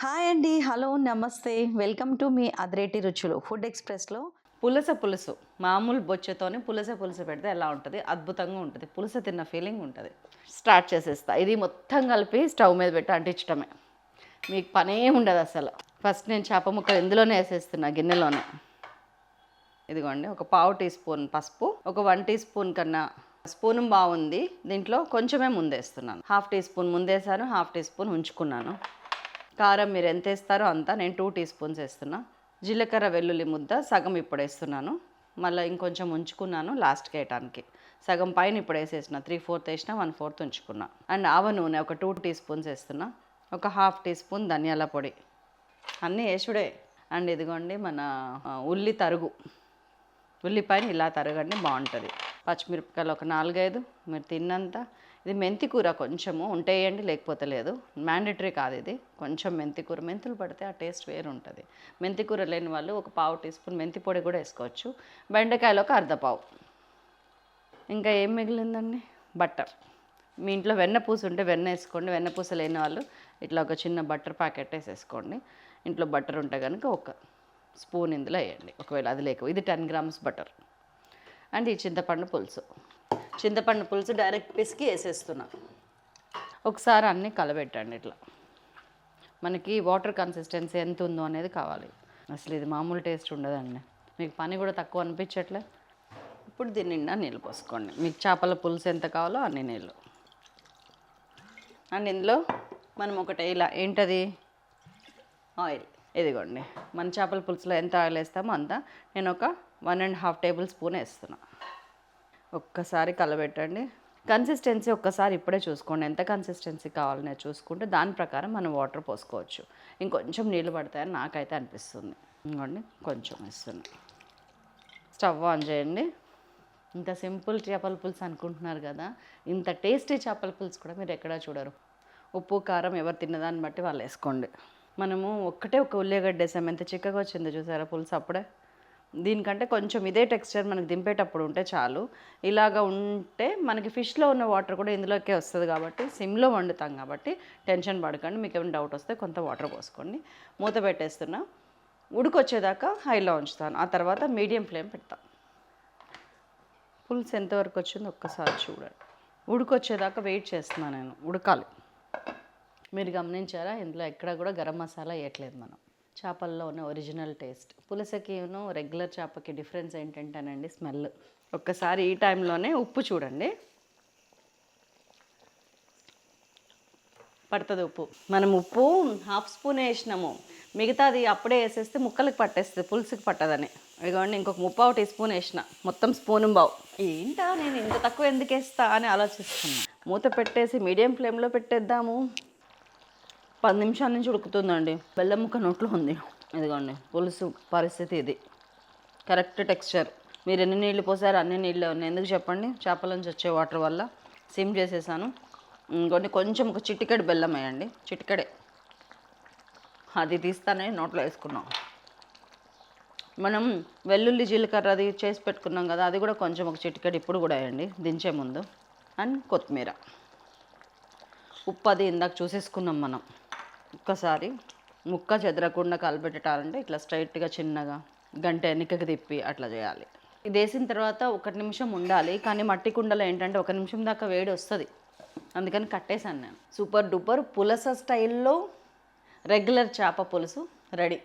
Hi అండి. Hello నమస్తే. Welcome to me అదిరేటి రుచులు. ఫుడ్ ఎక్స్ప్రెస్లో పులస పులుసు. మామూలు బొచ్చతోనే పులస పులుసు పెడితే ఎలా ఉంటుంది? అద్భుతంగా ఉంటుంది. పులస తిన్న ఫీలింగ్ ఉంటుంది. స్టార్ట్ చేసేస్తా. ఇది మొత్తం కలిపి స్టవ్ మీద పెట్టి అంటించడమే. మీకు పనే ఉండదు అసలు. ఫస్ట్ నేను చేప ముక్కలు ఇందులోనే వేసేస్తున్నా గిన్నెలోనే. ఇదిగోండి. ఒక పావు టీ స్పూన్ పసుపు ఒక వన్ టీ స్పూన్ కన్నా స్పూన్ బాగుంది. దీంట్లో కొంచెమే ముందేస్తున్నాను. హాఫ్ టీ స్పూన్ ముందేసాను హాఫ్ టీ స్పూన్ ఉంచుకున్నాను. కారం మీరు ఎంత వేస్తారో అంతా నేను టూ టీ స్పూన్స్ వేస్తున్నా. జీలకర్ర వెల్లుల్లి ముద్ద సగం ఇప్పుడు వేస్తున్నాను. మళ్ళీ ఇంకొంచెం ఉంచుకున్నాను లాస్ట్కి వేయటానికి సగం పైన ఇప్పుడు వేసేసిన త్రీ ఫోర్త్ వేసిన వన్ ఫోర్త్ ఉంచుకున్నా. అండ్ ఆవ నూనె ఒక టూ టీ స్పూన్స్ వేస్తున్నా. ఒక హాఫ్ టీ స్పూన్ ధనియాల పొడి. అన్నీ వేసుడే. అండ్ ఇదిగోండి మన ఉల్లి తరుగు. ఉల్లిపాయని ఇలా తరగండి బాగుంటుంది. పచ్చిమిరపకాయలు ఒక నాలుగైదు. మీరు తిన్నంత ఇది మెంతి కూర కొంచెము ఉంటే వేయండి లేకపోతే లేదు. మ్యాండేటరీ కాదు ఇది. కొంచెం మెంతి కూర. మెంతులు పడితే ఆ టేస్ట్ వేరు ఉంటుంది మెంతి కూర లేని వాళ్ళు ఒక పావు టీ స్పూన్ మెంతి పొడి కూడా వేసుకోవచ్చు. బెండకాయలు ఒక అర్ధ పావు. ఇంకా ఏం మిగిలిందండి? బట్టర్. మీ ఇంట్లో వెన్నపూస ఉంటే వెన్న వేసుకోండి. వెన్నపూస లేని వాళ్ళు ఇట్లా ఒక చిన్న బట్టర్ ప్యాకెట్ వేసేసుకోండి. ఇంట్లో బట్టర్ ఉంటే కనుక ఒక స్పూన్ ఇందులో వేయండి. ఒకవేళ అది లేక ఇది టెన్ గ్రామ్స్ బటర్ అండ్ ఈ చింతపండు పులుసు. చింతపండు పులుసు డైరెక్ట్ పిసికి వేసేస్తున్నా. ఒకసారి అన్నీ కలబెట్టండి ఇట్లా. మనకి వాటర్ కన్సిస్టెన్సీ ఎంత ఉందో అనేది కావాలి. అసలు ఇది మామూలు టేస్ట్ ఉండదండి. మీకు పని కూడా తక్కువ అనిపించట్లే? ఇప్పుడు దీని నిండా నీళ్ళు పోసుకోండి. మీకు చేపల పులుసు ఎంత కావాలో అన్ని నీళ్ళు. అండ్ ఇందులో మనం ఒకటి ఇలా ఏంటది? ఆయిల్. ఇదిగోండి. మన చేపల పులుసులో ఎంత ఆయిల్ వేస్తామో అంత. నేను ఒక one and half tablespoon వేస్తున్నాను ఒక్కసారి కలబెట్టండి. కన్సిస్టెన్సీ ఒక్కసారి ఇప్పుడే చూసుకోండి. ఎంత కన్సిస్టెన్సీ కావాలనే చూసుకుంటే దాని ప్రకారం మనం వాటర్ పోసుకోవచ్చు. ఇంకొంచెం నీళ్ళు పడతాయని నాకైతే అనిపిస్తుంది. ఇంకోండి కొంచెం ఇస్తుంది స్టవ్ ఆన్ చేయండి. ఇంత సింపుల్ చేపల పులుసు అనుకుంటున్నారు కదా. ఇంత టేస్టీ చేపల పులుసు కూడా మీరు ఎక్కడా చూడరు. ఉప్పు కారం ఎవరు తిన్నదాన్ని బట్టి వాళ్ళు వేసుకోండి. మనము ఒక్కటే ఒక ఉల్లిగడ్డ వేసాము. ఎంత చిక్కగా వచ్చిందో చూసారా పులుసు అప్పుడే? దీనికంటే కొంచెం ఇదే టెక్స్చర్ మనకి దింపేటప్పుడు ఉంటే చాలు. ఇలాగ ఉంటే మనకి ఫిష్లో ఉన్న వాటర్ కూడా ఇందులోకే వస్తుంది కాబట్టి సిమ్లో వండుతాం కాబట్టి టెన్షన్ పడకండి. మీకు ఏమైనా డౌట్ వస్తే కొంత వాటర్ పోసుకోండి. మూత పెట్టేస్తున్నా. ఉడికొచ్చేదాకా హైలో ఉంచుతాను. ఆ తర్వాత మీడియం ఫ్లేమ్ పెడతాను పులుసు ఎంతవరకు వచ్చిందో ఒక్కసారి చూడండి. ఉడికొచ్చేదాకా వెయిట్ చేస్తున్నాను నేను. ఉడకాలి. మీరు గమనించారా? ఇందులో ఎక్కడ కూడా గరం మసాలా వేయట్లేదు మనం. చేపల్లో ఉన్న ఒరిజినల్ టేస్ట్. పులసకిను రెగ్యులర్ చేపకి డిఫరెన్స్ ఏంటంటేనండి స్మెల్. ఒక్కసారి ఈ టైంలోనే ఉప్పు చూడండి. పడుతుంది ఉప్పు. మనం ఉప్పు హాఫ్ స్పూన్ వేసినాము. మిగతాది అప్పుడే వేసేస్తే ముక్కలకు పట్టేస్తుంది పులుసుకి పట్టదని. ఇదిగోండి ఇంకొక ముప్పావు టీ స్పూన్ వేసిన. మొత్తం స్పూన్ బావు. ఏంటా నేను ఇంత తక్కువ ఎందుకు వేస్తా అని ఆలోచిస్తున్నా. మూత పెట్టేసి మీడియం ఫ్లేమ్లో పెట్టేద్దాము. పది నిమిషాల నుంచి ఉడుకుతుందండి. బెల్లం ముక్క నోట్లో ఉంది. ఇదిగోండి పులుసు పరిస్థితి ఇది. Correct texture. మీరు ఎన్ని నీళ్ళు పోసారో? అన్ని నీళ్ళు ఉన్నాయి. ఎందుకు చెప్పండి? చేపల నుంచి వచ్చే వాటర్ వల్ల సిమ్ చేసేసాను. ఇంకొన్ని కొంచెం ఒక చిటికెడు బెల్లం వేయండి. చిటికెడే. అది తీస్తానే నోట్లో వేసుకున్నాం. మనం వెల్లుల్లి జీలకర్ర అది చేసి పెట్టుకున్నాం కదా అది కూడా కొంచెం ఒక చిటికెడు ఇప్పుడు కూడా వేయండి. దించే ముందు. అండ్ కొత్తిమీర. ఉప్పు అది ఇందాక చూసేసుకున్నాం మనం. ఒక్కసారి ముక్క చెదరకుండా కలిపెట్టాలంటే ఇట్లా స్ట్రైట్గా చిన్నగా గంట ఎన్నికకి తిప్పి అట్లా చేయాలి. ఇది వేసిన తర్వాత ఒక నిమిషం ఉండాలి కానీ మట్టి కుండలో ఏంటంటే ఒక నిమిషం దాకా వేడి వస్తుంది. అందుకని కట్టేశాను నేను. సూపర్ డూపర్ పులస స్టైల్లో రెగ్యులర్ చేప పులుసు రెడీ.